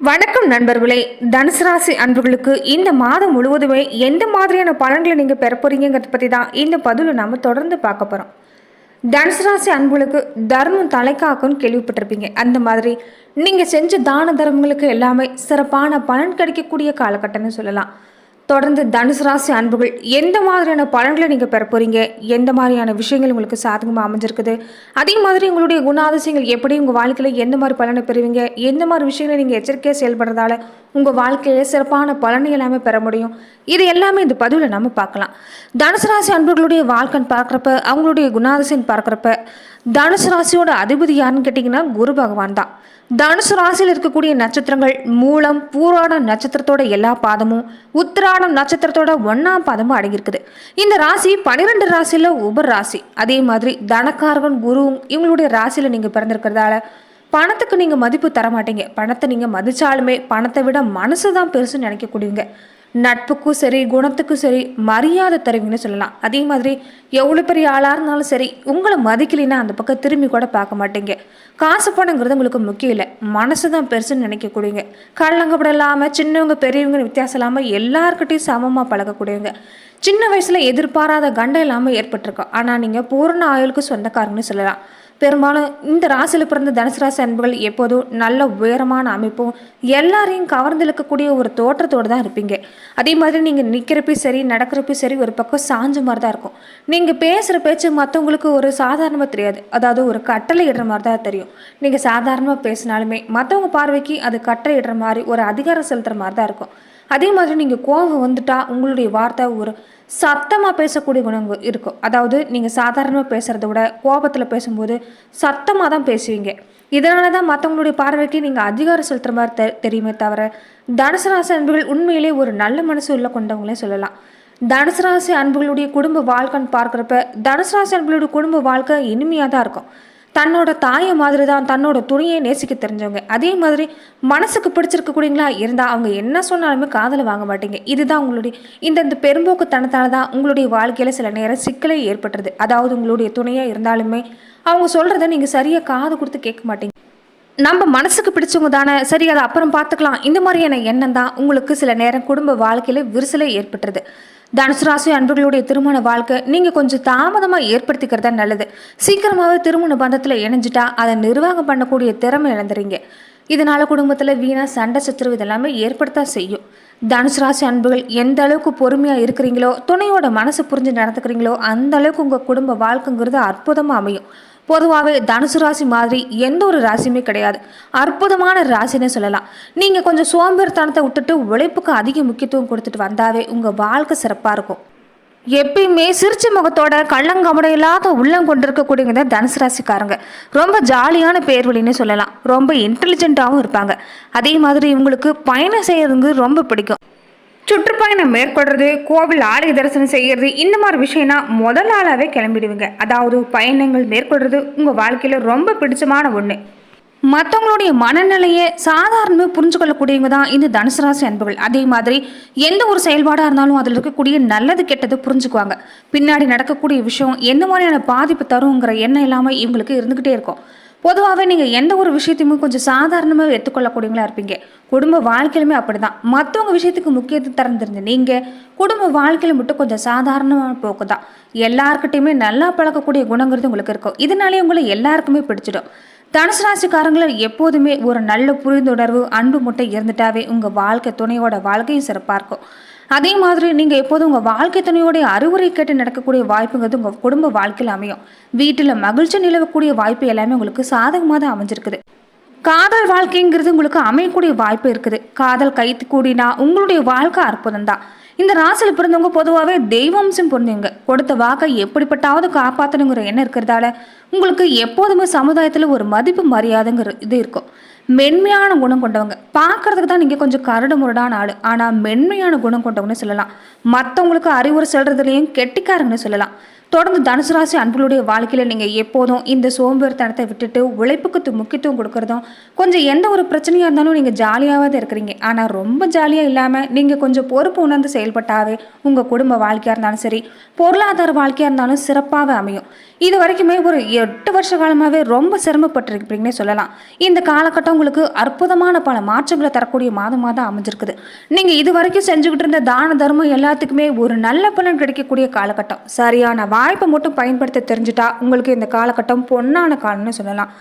வணக்கம் நண்பர்களே. தனுசு ராசி அன்பர்களுக்கு இந்த மாதம் முழுவதுமே எந்த மாதிரியான பலன்களை நீங்கள் பெற போறீங்கிறத பற்றி தான் இந்த பதிவில் நம்ம தொடர்ந்து பார்க்க போகிறோம் தனுசு ராசி அன்புகளுக்கு தர்மம் தலைக்காக்குன்னு கேள்விப்பட்டிருப்பீங்க. அந்த மாதிரி நீங்கள் செஞ்ச தான தர்மங்களுக்கு எல்லாமே சிறப்பான பலன் கிடைக்கக்கூடிய காலகட்டம்னு சொல்லலாம். தொடர்ந்து தனுசு ராசி அன்புகள் எந்த மாதிரியான பலன்களை நீங்கள் பெற போகிறீங்க எந்த மாதிரியான விஷயங்கள் உங்களுக்கு சாதகமாக அமைஞ்சிருக்குது? அதே மாதிரி உங்களுடைய குணாதிசயங்கள் எப்படி உங்கள் வாழ்க்கையில் எந்த மாதிரி பலனை பெறுவீங்க? எந்த மாதிரி விஷயங்களை நீங்கள் எச்சரிக்கையாக செயல்படுறதால உங்கள் வாழ்க்கையில் சிறப்பான பலனை எல்லாமே பெற முடியும்? இது எல்லாமே இந்த பதிவில் நம்ம பார்க்கலாம். தனுசு ராசி அன்பர்களுடைய வாழ்க்கைன்னு பார்க்குறப்ப அவங்களுடைய குணாதிசயம் பார்க்குறப்ப தனுசு ராசியோட அதிபதி யாருன்னு கேட்டிங்கன்னா குரு பகவான் தான். தனுசு ராசியில் இருக்கக்கூடிய நட்சத்திரங்கள் மூலம் பூராடம் நட்சத்திரத்தோட எல்லா பாதமும் உத்திராடம் நட்சத்திரத்தோட ஒன்றாம் பாதமும் அடங்கியிருக்குது. இந்த ராசி பன்னிரெண்டு ராசியில் உபர் ராசி அதே மாதிரி தனக்காரகன் குருவும் இவங்களுடைய ராசியில் நீங்கள் பிறந்திருக்கிறதால பணத்துக்கு நீங்கள் மதிப்பு தர மாட்டீங்க பணத்தை நீங்கள் மதித்தாலுமே பணத்தை விட மனசு தான் பெருசுன்னு நினைக்கக்கூடியவங்க. நட்புக்கும் சரி குணத்துக்கும் சரி மரியாதை தருவீங்கன்னு சொல்லலாம். அதே மாதிரி எவ்வளோ பெரிய ஆளாக இருந்தாலும் சரி உங்களை மதிக்கலைன்னா அந்த பக்கம் திரும்பி கூட பார்க்க மாட்டீங்க. காசு பணங்கிறது உங்களுக்கு முக்கியம் இல்லை. மனசு தான் பெருசுன்னு நினைக்கக்கூடியவங்க. கள்ளங்கப்பட இல்லாமல் சின்னவங்க பெரியவங்க வித்தியாசம் இல்லாமல் எல்லாருக்கிட்டையும் சமமாக பழகக்கூடியவங்க. சின்ன வயசில் எதிர்பாராத கண்டம் இல்லாமல் ஏற்பட்டிருக்கோம். ஆனால் நீங்கள் பூரண ஆயுளுக்கு சொந்தக்காரங்கன்னு சொல்லலாம். பெரும்பாலும் இந்த ராசியில் பிறந்த தனுசு ராசி அன்புகள் எப்போதும் நல்ல உயரமான அமைப்பும் எல்லாரையும் கவர்ந்து இழுக்கக்கூடிய ஒரு தோற்றத்தோடு தான் இருப்பீங்க. அதே மாதிரி நீங்கள் நிற்கிறப்பையும் சரி நடக்கிறப்பையும் சரி ஒரு பக்கம் சாஞ்ச மாதிரி தான் இருக்கும். நீங்கள் பேசுகிற பேச்சு மற்றவங்களுக்கு ஒரு சாதாரணமாக தெரியாது. அதாவது ஒரு கட்டளை இடுற மாதிரி தான் தெரியும். நீங்கள் சாதாரணமாக பேசினாலுமே மற்றவங்க பார்வைக்கு அது கட்டளை இடுற மாதிரி ஒரு அதிகாரம் செலுத்துகிற மாதிரி தான் இருக்கும். அதே மாதிரி நீங்கள் கோபம் வந்துட்டால் உங்களுடைய வார்த்தை ஒரு சத்தமாக பேசக்கூடிய குணம் இருக்கும். அதாவது நீங்கள் சாதாரணமாக பேசுகிறத விட கோபத்தில் பேசும்போது சத்தமாக தான் பேசுவீங்க. இதனால தான் மற்றவங்களுடைய பார்வைக்கு நீங்கள் அதிகாரம் செலுத்துகிற மாதிரி தெ தெரியுமே தவிர தனுசு ராசி அன்புகள் உண்மையிலே ஒரு நல்ல மனசு உள்ள கொண்டவங்களே சொல்லலாம். தனுசு ராசி அன்புகளுடைய குடும்ப வாழ்க்கைன்னு பார்க்குறப்ப தனுசு ராசி அன்புகளுடைய குடும்ப வாழ்க்கை இனிமையாக தான் இருக்கும். தன்னோட தாயை மாதிரி தான் தன்னோட துணியை நேசிக்க தெரிஞ்சவங்க. அதே மாதிரி மனசுக்கு பிடிச்சிருக்கக்கூடியங்களா இருந்தால் அவங்க என்ன சொன்னாலுமே காதலை வாங்க மாட்டீங்க. இதுதான் உங்களுடைய இந்த இந்த பெரும்போக்குத்தனத்தால தான் உங்களுடைய வாழ்க்கையில் சில நேரம் சிக்கலை ஏற்பட்டுறது அதாவது உங்களுடைய துணையாக இருந்தாலுமே அவங்க சொல்கிறத நீங்கள் சரியாக காது கொடுத்து கேட்க மாட்டீங்க. நம்ம மனசுக்கு பிடிச்சவங்க தானே. சரி அதை அப்புறம் பார்த்துக்கலாம். இந்த மாதிரியான எண்ணம் தான் உங்களுக்கு சில நேரம் குடும்ப வாழ்க்கையில் விரிசலை ஏற்பட்டுறது தனுசு ராசி அன்பர்களுடைய திருமண வாழ்க்கை நீங்கள் கொஞ்சம் தாமதமாக ஏற்படுத்திக்கிறது தான் நல்லது. சீக்கிரமாகவே திருமண பந்தத்தில் இணைஞ்சிட்டா அதை நிர்வாகம் பண்ணக்கூடிய திறமை இழந்துறீங்க. இதனால் குடும்பத்தில் வீணாக சண்டை சத்துருவு இதெல்லாமே ஏற்படுத்தா செய்யும். தனுசு ராசி அன்புகள் எந்த அளவுக்கு பொறுமையாக இருக்கிறீங்களோ துணையோட மனசு புரிஞ்சு நடந்துக்கிறீங்களோ அந்த அளவுக்கு உங்கள் குடும்ப வாழ்க்கைங்கிறது அற்புதமாக அமையும். பொதுவாகவே தனுசு ராசி மாதிரி எந்த ஒரு ராசியுமே கிடையாது. அற்புதமான ராசின்னு சொல்லலாம். நீங்கள் கொஞ்சம் சோம்பேறித்தனத்தை விட்டுட்டு உழைப்புக்கு அதிக முக்கியத்துவம் கொடுத்துட்டு வந்தாவே உங்கள் வாழ்க்கை சிறப்பாக இருக்கும். எப்பயுமே சிரிச்ச முகத்தோட கள்ளங்கமட இல்லாத உள்ளம் கொண்டிருக்கக்கூடியவங்க தான் தனுசு ராசிக்காரங்க. ரொம்ப ஜாலியான பேர்வழின்னு சொல்லலாம். ரொம்ப இன்டெலிஜென்ட்டாகவும் இருப்பாங்க. அதே மாதிரி இவங்களுக்கு பயணம் செய்யறதுங்க ரொம்ப பிடிக்கும். சுற்றுப்பயணம் மேற்கொள்றது கோவில் ஆலய தரிசனம் செய்கிறது இந்த மாதிரி விஷயம்னா முதல் ஆளாகவே கிளம்பிடுவீங்க. அதாவது பயணங்கள் மேற்கொள்றது உங்கள் வாழ்க்கையில் ரொம்ப பிடிச்சமான ஒன்று மற்றவங்களுடைய மனநிலையை சாதாரணமாக புரிஞ்சு கொள்ளக்கூடியவங்க தான் இந்த தனுசு ராசி அன்புகள் அதே மாதிரி எந்த ஒரு செயல்பாடாக இருந்தாலும் அதில் இருக்கக்கூடிய நல்லது கெட்டது புரிஞ்சுக்குவாங்க. பின்னாடி நடக்கக்கூடிய விஷயம் எந்த மாதிரியான பாதிப்பு தருங்கிற எண்ணம் இல்லாமல் இவங்களுக்கு இருந்துக்கிட்டே இருக்கும். பொதுவாகவே நீங்கள் எந்த ஒரு விஷயத்தையுமே கொஞ்சம் சாதாரணமாக எடுத்துக்கொள்ளக்கூடியவங்களா இருப்பீங்க. குடும்ப வாழ்க்கையிலுமே அப்படிதான். மற்றவங்க விஷயத்துக்கு முக்கியத்துவம் திறந்துருந்து நீங்கள் குடும்ப வாழ்க்கையில் மட்டும் கொஞ்சம் சாதாரணமான போக்கு தான். எல்லாருக்கிட்டையுமே நல்லா பழக்கக்கூடிய குணங்கிறது உங்களுக்கு இருக்கும். இதனாலே உங்களை எல்லாருக்குமே பிடிச்சிடும். தனுசு ராசிக்காரங்களை எப்போதுமே ஒரு நல்ல புரிந்துணர்வு அன்பு முட்டை இருந்துட்டாவே உங்கள் வாழ்க்கை துணையோட வாழ்க்கையும் சிறப்பாக இருக்கும். அதே மாதிரி நீங்கள் எப்போதும் உங்கள் வாழ்க்கை துணையோடைய அறிவுரை கேட்டு நடக்கக்கூடிய வாய்ப்புங்கிறது உங்கள் குடும்ப வாழ்க்கையில் அமையும். வீட்டில் மகிழ்ச்சி நிலவக்கூடிய வாய்ப்பு எல்லாமே உங்களுக்கு சாதகமாக தான் அமைஞ்சிருக்குது. காதல் வாழ்க்கைங்கிறது உங்களுக்கு அமையக்கூடிய வாய்ப்பு இருக்குது. காதல் கைத்து கூடினா உங்களுடைய வாழ்க்கை அற்புதம் தான் இந்த ராசியில் பிறந்தவங்க பொதுவாகவே தெய்வம்சம் பொருந்தவங்க கொடுத்த வாக்கை எப்படிப்பட்டாவது காப்பாற்றணுங்கிற எண்ணம் இருக்கிறதால உங்களுக்கு எப்போதுமே சமுதாயத்தில் ஒரு மதிப்பு மரியாதைங்கிற இது இருக்கும். மென்மையான குணம் கொண்டவங்க. பார்க்கறதுக்கு தான் நீங்கள் கொஞ்சம் கரடு முரடான ஆள். ஆனால் மென்மையான குணம் கொண்டவங்கன்னு சொல்லலாம். மற்றவங்களுக்கு அறிவுரை சொல்கிறதுலையும் கெட்டிக்காரங்கன்னு சொல்லலாம். தொடர்ந்து தனுசு ராசி அன்புகளுடைய வாழ்க்கையில் நீங்கள் எப்போதும் இந்த சோம்பேறித்தனத்தை விட்டுட்டு உழைப்புக்கு முக்கியத்துவம் கொடுக்குறதும் கொஞ்சம் எந்த ஒரு பிரச்சனையாக இருந்தாலும் நீங்கள் ஜாலியாகவே தான் இருக்கிறீங்க. ஆனால் ரொம்ப ஜாலியாக இல்லாமல் நீங்கள் கொஞ்சம் பொறுப்பு உணர்ந்து செயல்பட்டாவே உங்கள் குடும்ப வாழ்க்கையாக இருந்தாலும் சரி பொருளாதார வாழ்க்கையாக இருந்தாலும் சிறப்பாகவே அமையும். இது வரைக்குமே ஒரு எட்டு வருஷ காலமாகவே ரொம்ப சிரமப்பட்டிருப்பீங்கன்னே சொல்லலாம். இந்த காலகட்டம் உங்களுக்கு அற்புதமான பல மாற்றங்களை தரக்கூடிய மாதமாக தான் அமைஞ்சிருக்குது. நீங்கள் இது வரைக்கும் செஞ்சுக்கிட்டு இருந்த தான தர்மம் எல்லாத்துக்குமே ஒரு நல்ல பலன் கிடைக்கக்கூடிய காலகட்டம். சரியான வாய்ப்பை மட்டும் பயன்படுத்த தெரிஞ்சுட்டா உங்களுக்கு இந்த காலகட்டம் பொன்னான காலம்னு சொல்லலாம்.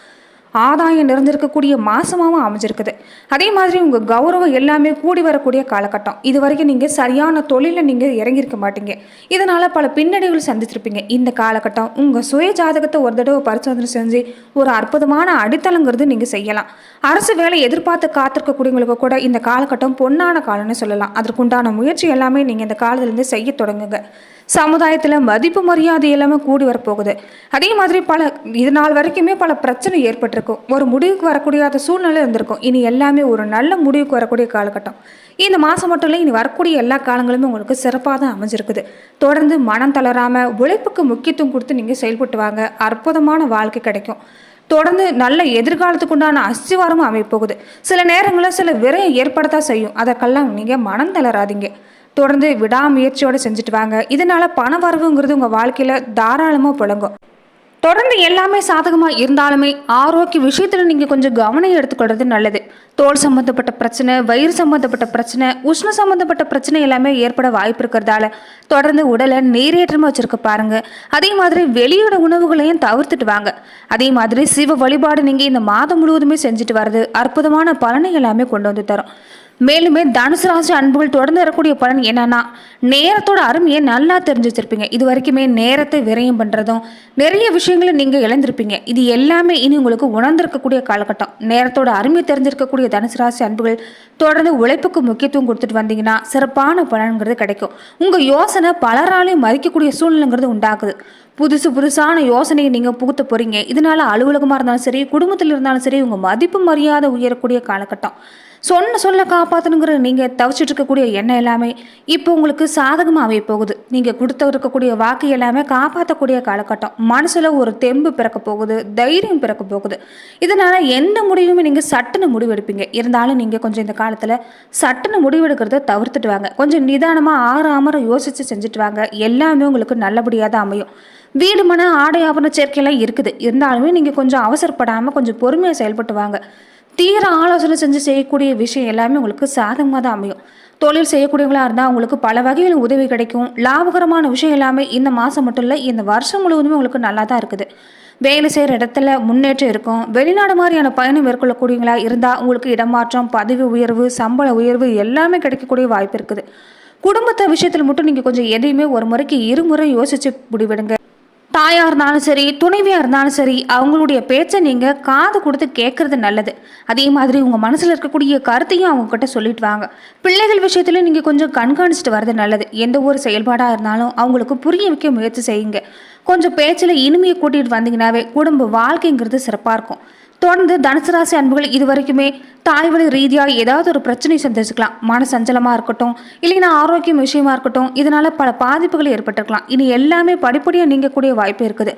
ஆதாயம் நிறைஞ்சிருக்கக்கூடிய மாசமாகவும் அமைஞ்சிருக்குது. அதே மாதிரி உங்கள் கௌரவம் எல்லாமே கூடி வரக்கூடிய காலகட்டம். இது வரைக்கும் நீங்கள் சரியான தொழிலில் நீங்கள் இறங்கியிருக்க மாட்டீங்க. இதனால் பல பின்னடைவுகள் சந்திச்சிருப்பீங்க இந்த காலகட்டம் உங்கள் சுய ஜாதகத்தை ஒரு தடவை பரிசோதனை செஞ்சு ஒரு அற்புதமான அடித்தளங்கிறது நீங்கள் செய்யலாம். அரசு வேலை எதிர்பார்த்து காத்திருக்கக்கூடியவங்களுக்கு கூட இந்த காலகட்டம் பொன்னான காலம்னு சொல்லலாம். அதற்குண்டான முயற்சி எல்லாமே நீங்கள் இந்த காலத்துலேருந்து செய்ய தொடங்குங்க. சமுதாயத்தில் மதிப்பு மரியாதை எல்லாமே கூடி வரப்போகுது. அதே மாதிரி பல இது நாள் வரைக்குமே பல பிரச்சனை ஏற்பட்டிருக்கும். ஒரு முடிவுக்கு வரக்கூடிய சூழ்நிலை இருந்திருக்கும். இனி எல்லாமே ஒரு நல்ல முடிவுக்கு வரக்கூடிய காலகட்டம். இந்த மாதம் மட்டும் இல்லை இனி வரக்கூடிய எல்லா காலங்களுமே உங்களுக்கு சிறப்பாக தான் அமைஞ்சிருக்குது. தொடர்ந்து மனம் தளராமல் உழைப்புக்கு முக்கியத்துவம் கொடுத்து நீங்கள் செயல்பட்டு வாங்க. அற்புதமான வாழ்க்கை கிடைக்கும். தொடர்ந்து நல்ல எதிர்காலத்துக்கு உண்டான அஸ்திவாரமும் அமைப்போகுது சில நேரங்களில் சில விரையை ஏற்படத்தான் செய்யும். அதற்கெல்லாம் நீங்கள் மனம் தளராதீங்க. தொடர்ந்து விடாமுயற்சியோடு செஞ்சுட்டு வாங்க. இதனால் பண வரவுங்கிறது உங்கள் வாழ்க்கையில் தாராளமாக புழங்கும். தொடர்ந்து எல்லாமே சாதகமாக இருந்தாலுமே ஆரோக்கிய விஷயத்தில் நீங்கள் கொஞ்சம் கவனம் எடுத்துக்கிறது நல்லது. தோல் சம்மந்தப்பட்ட பிரச்சனை வயிறு சம்மந்தப்பட்ட பிரச்சனை உஷ்ண சம்மந்தப்பட்ட பிரச்சனை எல்லாமே ஏற்பட வாய்ப்பு இருக்கிறதால தொடர்ந்து உடலை நீரேற்றமாக வச்சுருக்க பாருங்கள் அதே மாதிரி வெளியோட உணவுகளையும் தவிர்த்துட்டு வாங்க. அதே மாதிரி சிவ வழிபாடு நீங்கள் இந்த மாதம் முழுவதுமே செஞ்சுட்டு வர்றது அற்புதமான பலனை எல்லாமே கொண்டு வந்து தரும். மேலுமே தனுசு ராசி அன்புகள் தொடர்ந்து வரக்கூடிய பலன் என்னன்னா நேரத்தோட அருமையை நல்லா தெரிஞ்சு வச்சிருப்பீங்க இது வரைக்குமே நேரத்தை விரயம் பண்ணுறதும் நிறைய விஷயங்களை நீங்கள் இழந்திருப்பீங்க. இது எல்லாமே இனி உங்களுக்கு உணர்ந்திருக்கக்கூடிய காலகட்டம். நேரத்தோட அருமை தெரிஞ்சிருக்கக்கூடிய தனுசு ராசி அன்புகள் தொடர்ந்து உழைப்புக்கு முக்கியத்துவம் கொடுத்துட்டு வந்தீங்கன்னா சிறப்பான பலன்கிறது கிடைக்கும். உங்கள் யோசனை பலராலையும் மதிக்கக்கூடிய சூழ்நிலைங்கிறது உண்டாகுது. புதுசு புதுசான யோசனையை நீங்கள் புகுத்த போகிறீங்க இதனால அலுவலகமாக இருந்தாலும் சரி குடும்பத்தில் இருந்தாலும் சரி உங்கள் மதிப்பு மரியாதை உயரக்கூடிய காலகட்டம். சொன்ன சொல்ல காப்பாற்றணுங்கிற நீங்கள் தவிச்சிட்டு இருக்கக்கூடிய எண்ணம் எல்லாமே இப்போ உங்களுக்கு சாதகமாக போகுது நீங்கள் கொடுத்து இருக்கக்கூடிய வாக்கு எல்லாமே காப்பாற்றக்கூடிய காலகட்டம். மனசில் ஒரு தெம்பு பிறக்க போகுது தைரியம் பிறக்க போகுது. இதனால் எந்த முடிவுமே நீங்கள் சட்டுன்னு முடிவெடுப்பீங்க. இருந்தாலும் நீங்கள் கொஞ்சம் இந்த காலத்தில் சட்டுன்னு முடிவெடுக்கிறத தவிர்த்துட்டு வாங்க. கொஞ்சம் நிதானமாக ஆறாமற யோசித்து செஞ்சுட்டு வாங்க. எல்லாமே உங்களுக்கு நல்லபடியாக தான் அமையும். வீடு மன ஆடை ஆபரண சேர்க்கையெல்லாம் இருக்குது. இருந்தாலுமே நீங்கள் கொஞ்சம் அவசரப்படாமல் கொஞ்சம் பொறுமையாக செயல்பட்டு வாங்க. தீர ஆலோசனை செஞ்சு செய்யக்கூடிய விஷயம் எல்லாமே உங்களுக்கு சாதகமாக தான் அமையும். தொழில் செய்யக்கூடியவங்களாக இருந்தால் உங்களுக்கு பல வகையில் உதவி கிடைக்கும். லாபகரமான விஷயம் எல்லாமே இந்த மாதம் மட்டும் இல்லை இந்த வருஷம் முழுவதுமே உங்களுக்கு நல்லா தான் இருக்குது. வேலை செய்கிற இடத்துல முன்னேற்றம் இருக்கும். வெளிநாடு மாதிரியான பயணம் மேற்கொள்ளக்கூடியவங்களா இருந்தால் உங்களுக்கு இடமாற்றம் பதவி உயர்வு சம்பள உயர்வு எல்லாமே கிடைக்கக்கூடிய வாய்ப்பு இருக்குது. குடும்பத்தை விஷயத்தில் மட்டும் நீங்கள் கொஞ்சம் எதையுமே ஒரு முறைக்கு இருமுறை யோசித்து முடிவெடுங்க. தாயாக இருந்தாலும் சரி துணைவியாக இருந்தாலும் சரி அவங்களுடைய பேச்சை நீங்கள் காது கொடுத்து கேட்குறது நல்லது. அதே மாதிரி உங்கள் மனசில் இருக்கக்கூடிய கருத்தையும் அவங்கக்கிட்ட சொல்லிட்டு வாங்க. பிள்ளைகள் விஷயத்துல நீங்கள் கொஞ்சம் கண்காணிச்சிட்டு வர்றது நல்லது. எந்த ஒரு செயல்பாடாக இருந்தாலும் அவங்களுக்கு புரிய வைக்க முயற்சி செய்யுங்க. கொஞ்சம் பேச்சில் இனிமையை கூட்டிகிட்டு வந்தீங்கன்னாவே குடும்ப வாழ்க்கைங்கிறது சிறப்பாக இருக்கும். தொடர்ந்து தனுசு ராசி அன்புகள் இது வரைக்குமே தாய்வழி ரீதியாக ஏதாவது ஒரு பிரச்சனை சந்திச்சுக்கலாம். மன சஞ்சலமாக இருக்கட்டும் இல்லைன்னா ஆரோக்கியம் விஷயமா இருக்கட்டும் இதனால பல பாதிப்புகள் ஏற்பட்டிருக்கலாம். இனி எல்லாமே படிப்படியாக நீங்கக்கூடிய வாய்ப்பு இருக்குது.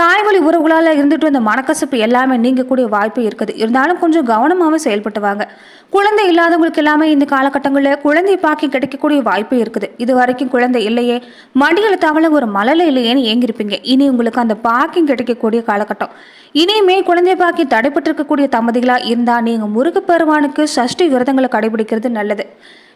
தாய்வழி உறவுகளால் இருந்துட்டு வந்த மனக்கசப்பு எல்லாமே நீங்கக்கூடிய வாய்ப்பு இருக்குது. இருந்தாலும் கொஞ்சம் கவனமாகவும் செயல்பட்டு வாங்க. குழந்தை இல்லாதவங்களுக்கு எல்லாமே இந்த காலகட்டங்களில் குழந்தை பாக்கி கிடைக்கக்கூடிய வாய்ப்பு இருக்குது. இது வரைக்கும் குழந்தை இல்லையே. மடியில் தவளை ஒரு மலலை இல்லையேன்னு ஏங்கிருப்பீங்க இனி உங்களுக்கு அந்த பாக்கியம் கிடைக்கக்கூடிய காலகட்டம். இனிமே குழந்தை பாக்கி தடைப்பட்டிருக்கக்கூடிய தம்பதிகளாக இருந்தால் நீங்கள் முருகப்பெருமானுக்கு சஷ்டி விரதங்களை கடைபிடிக்கிறது நல்லது.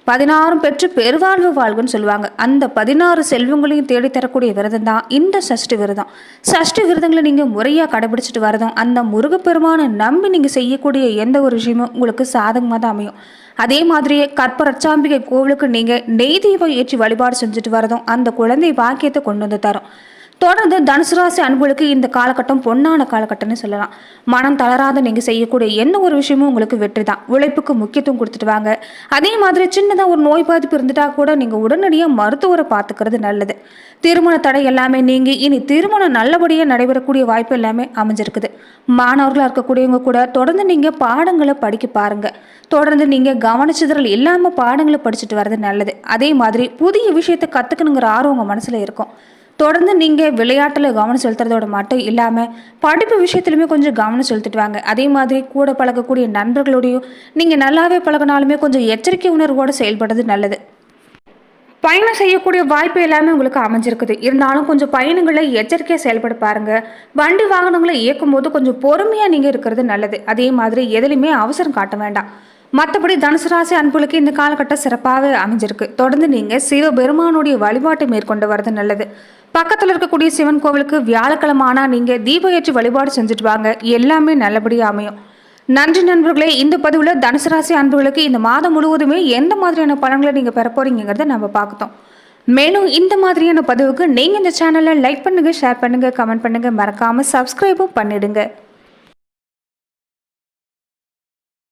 பதினாறும் பெற்று பெருவாழ்வு வாழ்வுன்னு சொல்லுவாங்க. அந்த பதினாறு செல்வங்களையும் தேடித்தரக்கூடிய விரதம் தான் இந்த சஷ்டி விரதம். சஷ்டி விரதங்களை நீங்கள் முறையாக கடைபிடிச்சிட்டு வரதும் அந்த முருகப்பெருமானை நம்பி நீங்கள் செய்யக்கூடிய எந்த ஒரு விஷயமும் உங்களுக்கு சாதகமாக தான் அமையும். அதே மாதிரியே கற்பரச்சாம்பிகை கோவிலுக்கு நீங்கள் நெய் தீபம் ஏற்றி வழிபாடு செஞ்சுட்டு வரதும் அந்த குழந்தை பாக்கியத்தை கொண்டு வந்து தரும். தொடர்ந்து தனுசு ராசி அன்புகளுக்கு இந்த காலகட்டம் பொன்னான காலகட்டம்னு சொல்லலாம். மனம் தளராத நீங்கள் செய்யக்கூடிய எந்த ஒரு விஷயமும் உங்களுக்கு வெற்றி தான் உழைப்புக்கு முக்கியத்துவம் கொடுத்துட்டு வாங்க. அதே மாதிரி சின்னதாக ஒரு நோய் பாதிப்பு இருந்துட்டா கூட நீங்கள் உடனடியாக மருத்துவரை பார்த்துக்கிறது நல்லது. திருமண தடை எல்லாமே நீங்கள் இனி திருமணம் நல்லபடியாக நடைபெறக்கூடிய வாய்ப்பு எல்லாமே அமைஞ்சிருக்குது. மாணவர்களாக இருக்கக்கூடியவங்க கூட தொடர்ந்து நீங்கள் பாடங்களை படிக்க பாருங்க. தொடர்ந்து நீங்கள் கவனிச்சிதறல் இல்லாமல் பாடங்களை படிச்சுட்டு வர்றது நல்லது. அதே மாதிரி புதிய விஷயத்தை கற்றுக்கணுங்கிற ஆர்வம் உங்கள் மனசில் இருக்கும். தொடர்ந்து நீங்கள் விளையாட்டில் கவனம் செலுத்துறதோட மட்டும் இல்லாமல் படிப்பு விஷயத்துலையுமே கொஞ்சம் கவனம் செலுத்திட்டு வாங்க அதே மாதிரி கூட பழகக்கூடிய நண்பர்களோடையும் நீங்கள் நல்லாவே பழகினாலுமே கொஞ்சம் எச்சரிக்கை உணர்வோடு செயல்படுறது நல்லது. பயணம் செய்யக்கூடிய வாய்ப்பு எல்லாமே உங்களுக்கு அமைஞ்சிருக்குது. இருந்தாலும் கொஞ்சம் பயணங்களை எச்சரிக்கையாக செயல்பட பாருங்க. வண்டி வாகனங்களை இயக்கும் போது கொஞ்சம் பொறுமையாக நீங்கள் இருக்கிறது நல்லது. அதே மாதிரி எதுலையுமே அவசரம் காட்ட வேண்டாம். மற்றபடி தனுசு ராசி அன்புகளுக்கு இந்த காலகட்டம் சிறப்பாகவே அமைஞ்சிருக்கு. தொடர்ந்து நீங்கள் சிவபெருமானுடைய வழிபாட்டை மேற்கொண்டு வரது நல்லது. பக்கத்தில் இருக்கக்கூடிய சிவன் கோவிலுக்கு வியாழக்கிழமை ஆனால் நீங்கள் தீப ஏற்றி வழிபாடு செஞ்சுட்டு வாங்க. எல்லாமே நல்லபடியாக அமையும். நன்றி நண்பர்களே இந்த பதிவில் தனுசு ராசி அன்புகளுக்கு இந்த மாதம் முழுவதுமே எந்த மாதிரியான பலன்களை நீங்கள் பெற போறீங்கிறத நம்ம பார்த்தோம் மேலும் இந்த மாதிரியான பதிவுக்கு நீங்கள் இந்த சேனலை லைக் பண்ணுங்கள் ஷேர் பண்ணுங்கள் கமெண்ட் பண்ணுங்கள் மறக்காமல் சப்ஸ்கிரைபும் பண்ணிடுங்க.